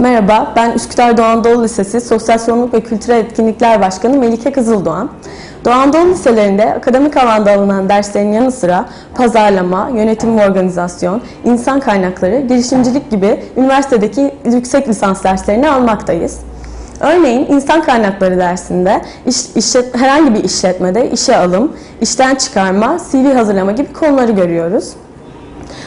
Merhaba, ben Üsküdar Doğu Anadolu Lisesi Sosyal Sorumluluk ve Kültürel Etkinlikler Başkanı Melike Kızıldoğan. Doğu Anadolu Liselerinde akademik alanda alınan derslerin yanı sıra pazarlama, yönetim ve organizasyon, insan kaynakları, girişimcilik gibi üniversitedeki yüksek lisans derslerini almaktayız. Örneğin insan kaynakları dersinde iş, işlet, herhangi bir işletmede işe alım, işten çıkarma, CV hazırlama gibi konuları görüyoruz.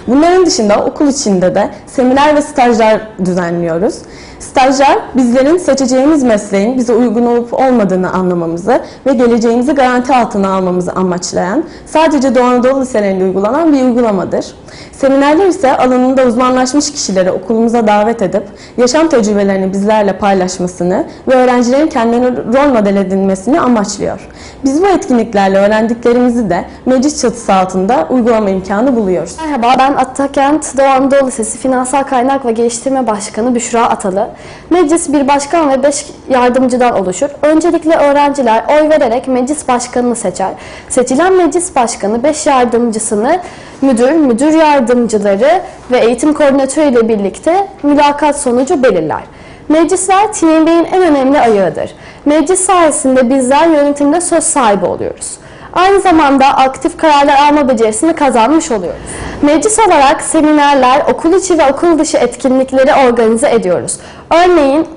Bunların dışında okul içinde de seminer ve stajlar düzenliyoruz. Stajlar bizlerin seçeceğimiz mesleğin bize uygun olup olmadığını anlamamızı ve geleceğimizi garanti altına almamızı amaçlayan sadece Doğu Anadolu liselerinde uygulanan bir uygulamadır. Seminerler ise alanında uzmanlaşmış kişileri okulumuza davet edip yaşam tecrübelerini bizlerle paylaşmasını ve öğrencilerin kendilerini rol model edinmesini amaçlıyor. Biz bu etkinliklerle öğrendiklerimizi de meclis çatısı altında uygulama imkanı buluyoruz. Merhaba, ben Atakent Doğu Anadolu Lisesi Finansal Kaynak ve Geliştirme Başkanı Büşra Atalı. Meclis bir başkan ve beş yardımcıdan oluşur. Öncelikle öğrenciler oy vererek meclis başkanını seçer. Seçilen meclis başkanı beş yardımcısını müdür, müdür yardımcıları ve eğitim koordinatörü ile birlikte mülakat sonucu belirler. Meclisler TNB'nin en önemli ayağıdır. Meclis sayesinde bizler yönetimde söz sahibi oluyoruz. Aynı zamanda aktif kararlar alma becerisini kazanmış oluyoruz. Meclis olarak seminerler, okul içi ve okul dışı etkinlikleri organize ediyoruz. Örneğin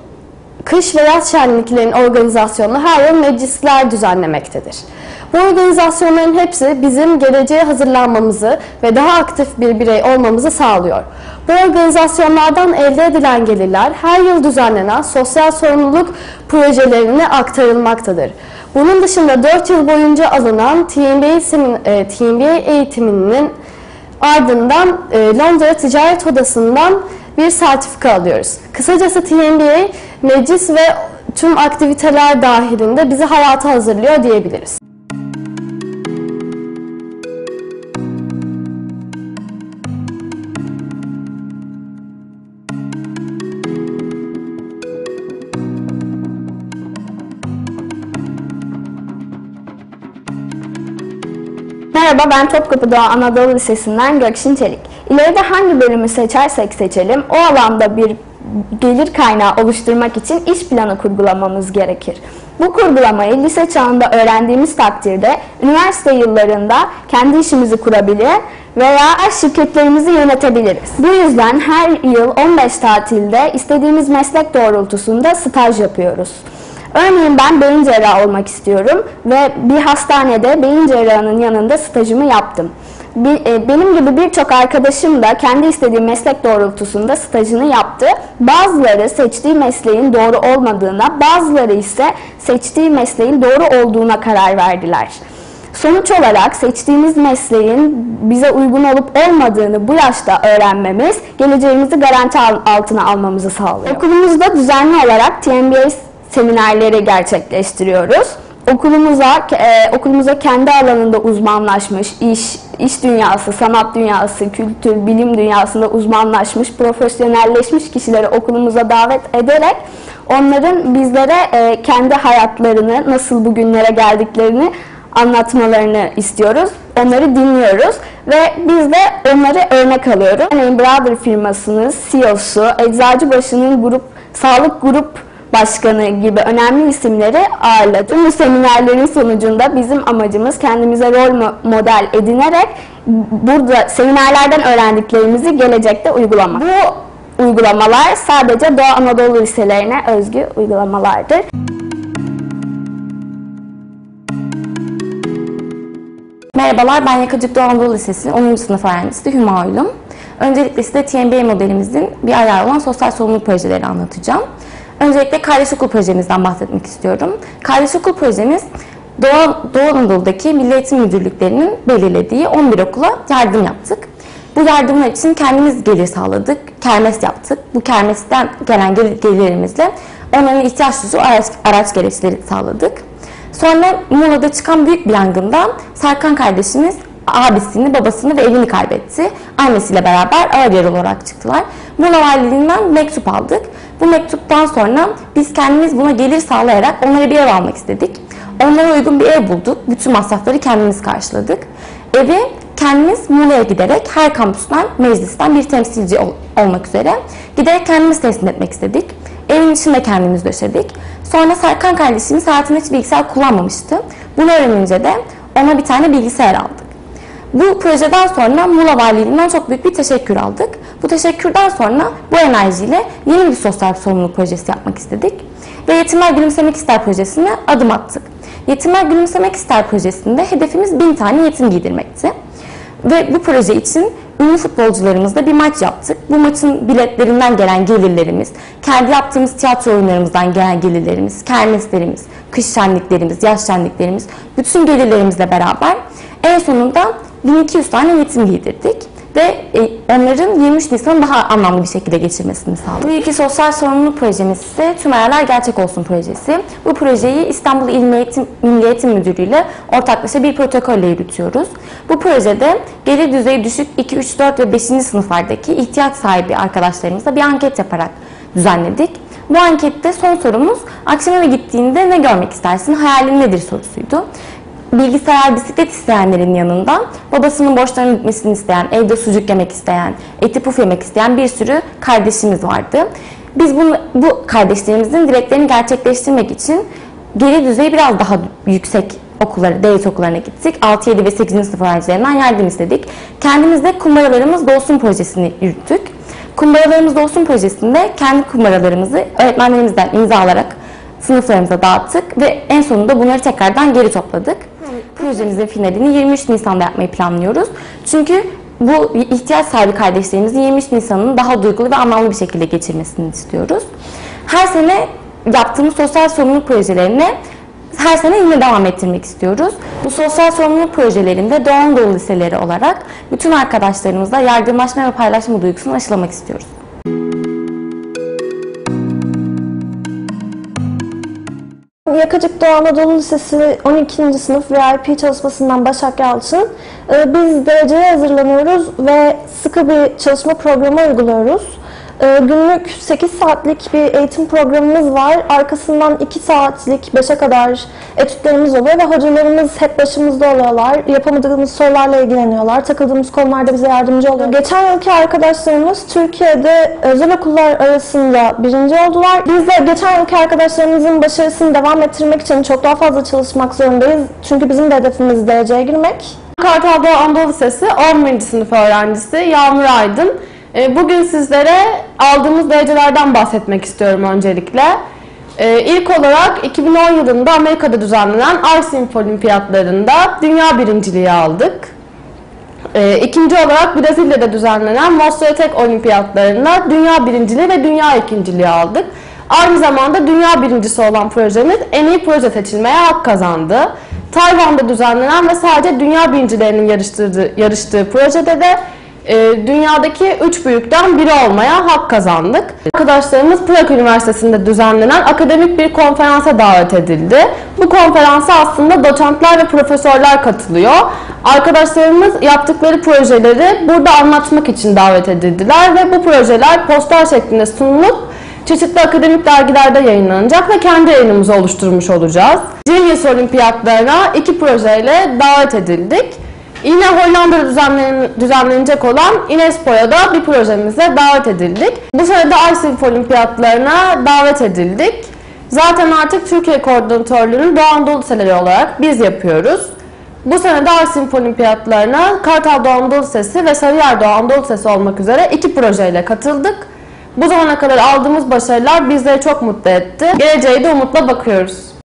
kış ve yaz şenliklerinin organizasyonunu her yıl meclisler düzenlemektedir. Bu organizasyonların hepsi bizim geleceğe hazırlanmamızı ve daha aktif bir birey olmamızı sağlıyor. Bu organizasyonlardan elde edilen gelirler her yıl düzenlenen sosyal sorumluluk projelerine aktarılmaktadır. Bunun dışında 4 yıl boyunca alınan TMBA, e, eğitiminin ardından e, Londra Ticaret Odası'ndan bir sertifika alıyoruz. Kısacası TMBA meclis ve tüm aktiviteler dahilinde bizi hayata hazırlıyor diyebiliriz. Merhaba ben Topkapı Doğu Anadolu Lisesi'nden Gökşin Çelik. İleride hangi bölümü seçersek seçelim o alanda bir gelir kaynağı oluşturmak için iş planı kurgulamamız gerekir. Bu kurgulamayı lise çağında öğrendiğimiz takdirde üniversite yıllarında kendi işimizi kurabilir veya şirketlerimizi yönetebiliriz. Bu yüzden her yıl 15 tatilde istediğimiz meslek doğrultusunda staj yapıyoruz. Örneğin ben beyin cerrahı olmak istiyorum ve bir hastanede beyin cerrahının yanında stajımı yaptım. E, benim gibi birçok arkadaşım da kendi istediği meslek doğrultusunda stajını yaptı. Bazıları seçtiği mesleğin doğru olmadığına, bazıları ise seçtiği mesleğin doğru olduğuna karar verdiler. Sonuç olarak seçtiğimiz mesleğin bize uygun olup olmadığını bu yaşta öğrenmemiz geleceğimizi garanti altına almamızı sağlıyor. Okulumuzda düzenli olarak TMBA seminerleri gerçekleştiriyoruz. Okulumuza e, okulumuza kendi alanında uzmanlaşmış iş iş dünyası, sanat dünyası, kültür, bilim dünyasında uzmanlaşmış, profesyonelleşmiş kişileri okulumuza davet ederek onların bizlere e, kendi hayatlarını, nasıl bugünlere geldiklerini anlatmalarını istiyoruz. Onları dinliyoruz ve biz de onları örnek alıyoruz. Örneğin Brother firmasının CEO'su, Eczacıbaşı'nın grup, sağlık grup Başkanı gibi önemli isimleri ağırladı. Bu seminerlerin sonucunda bizim amacımız kendimize rol model edinerek burada seminerlerden öğrendiklerimizi gelecekte uygulamak. Bu uygulamalar sadece Doğu Anadolu liselerine özgü uygulamalardır. Merhabalar, ben Yakacık Doğu Anadolu Lisesi'nin 10. sınıf öğrencisi Hüma Oylum. Öncelikle size TMBA modelimizin bir ayağı olan sosyal sorumluluk projeleri anlatacağım. Öncelikle kardeş okul projemizden bahsetmek istiyorum. Kardeş okul projemiz Doğu, Doğu Anadolu'daki Milli Eğitim Müdürlüklerinin belirlediği 11 okula yardım yaptık. Bu yardımlar için kendimiz gelir sağladık, kermes yaptık. Bu kermesten gelen gelirlerimizle onların ihtiyaç duyduğu araç, araç gereçleri sağladık. Sonra Muğla'da çıkan büyük bir yangında Serkan kardeşimiz abisini, babasını ve evini kaybetti. Annesiyle beraber ağır yaralı olarak çıktılar. Muğla Valiliğinden mektup aldık. Bu mektuptan sonra biz kendimiz buna gelir sağlayarak onlara bir ev almak istedik. Onlara uygun bir ev bulduk. Bütün masrafları kendimiz karşıladık. Evi kendimiz Muğla'ya giderek her kampüsten, meclisten bir temsilci ol- olmak üzere giderek kendimiz teslim etmek istedik. Evin içinde kendimiz döşedik. Sonra Serkan kardeşimiz hayatında hiç bilgisayar kullanmamıştı. Bunu öğrenince de ona bir tane bilgisayar aldık. Bu projeden sonra Muğla Valiliğinden çok büyük bir teşekkür aldık. Bu teşekkürden sonra bu enerjiyle yeni bir sosyal sorumluluk projesi yapmak istedik. Ve Yetimler Gülümsemek İster projesine adım attık. Yetimler Gülümsemek İster projesinde hedefimiz bin tane yetim giydirmekti. Ve bu proje için ünlü futbolcularımızla bir maç yaptık. Bu maçın biletlerinden gelen gelirlerimiz, kendi yaptığımız tiyatro oyunlarımızdan gelen gelirlerimiz, kermeslerimiz, kış şenliklerimiz, yaz şenliklerimiz, bütün gelirlerimizle beraber en sonunda 1200 tane yetim giydirdik ve e, onların 23 Nisan'ı daha anlamlı bir şekilde geçirmesini sağladık. Bu iki sosyal sorumluluk projemiz ise Tüm Hayaller Gerçek Olsun projesi. Bu projeyi İstanbul İl Eğitim, Milli Eğitim Müdürlüğü ile ortaklaşa bir protokolle yürütüyoruz. Bu projede gelir düzeyi düşük 2, 3, 4 ve 5. sınıflardaki ihtiyaç sahibi arkadaşlarımızla bir anket yaparak düzenledik. Bu ankette son sorumuz akşam eve gittiğinde ne görmek istersin, hayalin nedir sorusuydu bilgisayar, bisiklet isteyenlerin yanında babasının borçlarının bitmesini isteyen, evde sucuk yemek isteyen, eti puf yemek isteyen bir sürü kardeşimiz vardı. Biz bunu, bu kardeşlerimizin dileklerini gerçekleştirmek için geri düzeyi biraz daha yüksek okullara, devlet okullarına gittik. 6, 7 ve 8. sınıf öğrencilerinden yardım istedik. Kendimiz de kumbaralarımız dolsun projesini yürüttük. Kumbaralarımız dolsun projesinde kendi kumbaralarımızı öğretmenlerimizden imza alarak sınıflarımıza dağıttık ve en sonunda bunları tekrardan geri topladık. Projemizin finalini 23 Nisan'da yapmayı planlıyoruz. Çünkü bu ihtiyaç sahibi kardeşlerimizin 23 Nisan'ını daha duygulu ve anlamlı bir şekilde geçirmesini istiyoruz. Her sene yaptığımız sosyal sorumluluk projelerine her sene yine devam ettirmek istiyoruz. Bu sosyal sorumluluk projelerinde Doğu Anadolu liseleri olarak bütün arkadaşlarımızla yardımlaşma ve paylaşma duygusunu aşılamak istiyoruz. Yakacık Doğu Anadolu Lisesi 12. sınıf VIP çalışmasından Başak Yalçın. Ee, Biz dereceye hazırlanıyoruz ve sıkı bir çalışma programı uyguluyoruz. Ee, Günlük 8 saatlik bir eğitim programımız var. Arkasından 2 saatlik 5'e kadar etütlerimiz oluyor ve hocalarımız hep başımızda oluyorlar. Yapamadığımız sorularla ilgileniyorlar. Takıldığımız konularda bize yardımcı oluyor. Geçen yılki arkadaşlarımız Türkiye'de özel okullar arasında birinci oldular. Biz de geçen yılki arkadaşlarımızın başarısını devam ettirmek için çok daha fazla çalışmak zorundayız. Çünkü bizim de hedefimiz dereceye girmek. Kartal Doğu Anadolu Lisesi 11. sınıf öğrencisi Yağmur Aydın. Ee, Bugün sizlere aldığımız derecelerden bahsetmek istiyorum öncelikle. Ee, İlk olarak 2010 yılında Amerika'da düzenlenen Arsimf Olimpiyatlarında dünya birinciliği aldık. Ee, İkinci olarak Brezilya'da düzenlenen Mostretek Olimpiyatlarında dünya birinciliği ve dünya ikinciliği aldık. Aynı zamanda dünya birincisi olan projemiz en iyi proje seçilmeye hak kazandı. Tayvan'da düzenlenen ve sadece dünya birincilerinin yarıştırdığı, yarıştığı projede de e, dünyadaki üç büyükten biri olmaya hak kazandık. Arkadaşlarımız Prag Üniversitesi'nde düzenlenen akademik bir konferansa davet edildi. Bu konferansa aslında doçentler ve profesörler katılıyor. Arkadaşlarımız yaptıkları projeleri burada anlatmak için davet edildiler ve bu projeler poster şeklinde sunulup çeşitli akademik dergilerde yayınlanacak ve kendi yayınımızı oluşturmuş olacağız. Genius Olimpiyatlarına iki projeyle davet edildik. Yine Hollanda'da düzenlen- düzenlenecek olan Inespo'ya da bir projemize davet edildik. Bu sene de Arsimf Olimpiyatlarına davet edildik. Zaten artık Türkiye Koordinatörlüğü'nün Doğu Anadolu Liseleri olarak biz yapıyoruz. Bu sene de Arsimf Olimpiyatlarına Kartal Doğu Anadolu Lisesi ve Sarıyer Doğu Anadolu Lisesi olmak üzere iki projeyle katıldık. Bu zamana kadar aldığımız başarılar bizleri çok mutlu etti. Geleceğe de umutla bakıyoruz.